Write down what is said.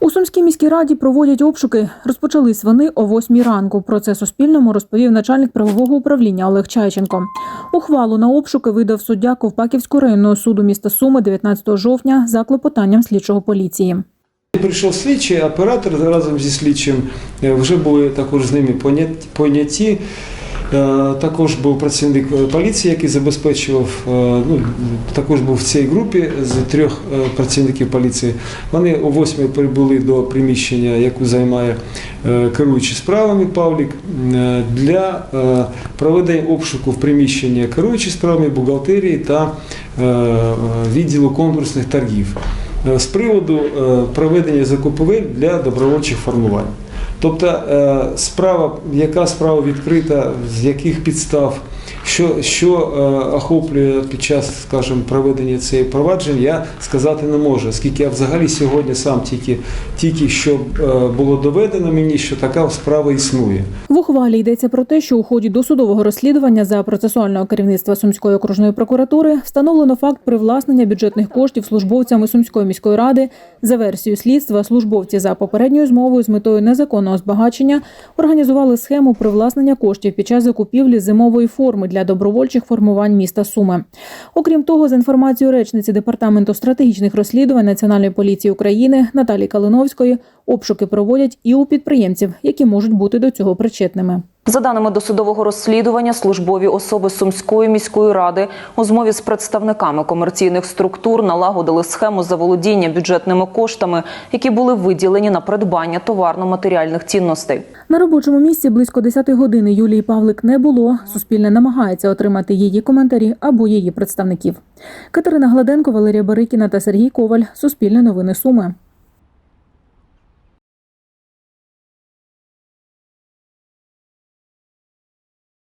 У Сумській міській раді проводять обшуки. Розпочались вони о 8 ранку. Про це Суспільному розповів начальник правового управління Олег Чайченко. Ухвалу на обшуки видав суддя Ковпаківського районного суду міста Суми 19 жовтня за клопотанням слідчого поліції. Прийшов слідчий, оператор разом зі слідчим е, вже були також з ними понят- поняті. Е, Також був працівник е, поліції, який забезпечував, е, ну, також був в цій групі з трьох працівників поліції. Вони о 8 прибули до приміщення, яку займає керуючий справами Павлік, для проведення обшуку в приміщенні керуючий справами бухгалтерії та відділу конкурсних торгів з приводу проведення закупівель для добровольчих формувань. Тобто е, справа, яка справа відкрита, з яких підстав, що, що е, охоплює під час, скажімо, проведення цієї проваджень, я сказати не можу, оскільки я взагалі сьогодні сам тільки, тільки що е, було доведено мені, що така справа існує. В ухвалі йдеться про те, що у ході досудового розслідування за процесуального керівництва Сумської окружної прокуратури встановлено факт привласнення бюджетних коштів службовцями Сумської міської ради. За версією слідства, службовці за попередньою змовою з метою незаконного збагачення організували схему привласнення коштів під час закупівлі зимової форми для добровольчих формувань міста Суми. Окрім того, за інформацією речниці департаменту стратегічних розслідувань Національної поліції України Наталії Калиновської, обшуки проводять і у підприємців, які можуть бути до цього причетними. За даними досудового розслідування, службові особи Сумської міської ради у змові з представниками комерційних структур налагодили схему заволодіння бюджетними коштами, які були виділені на придбання товарно-матеріальних цінностей. На робочому місці близько 10 години Юлії Павлик не було. Суспільне намагається отримати її коментарі або її представників. Катерина Гладенко, Валерія Барикіна та Сергій Коваль. Суспільне новини Суми.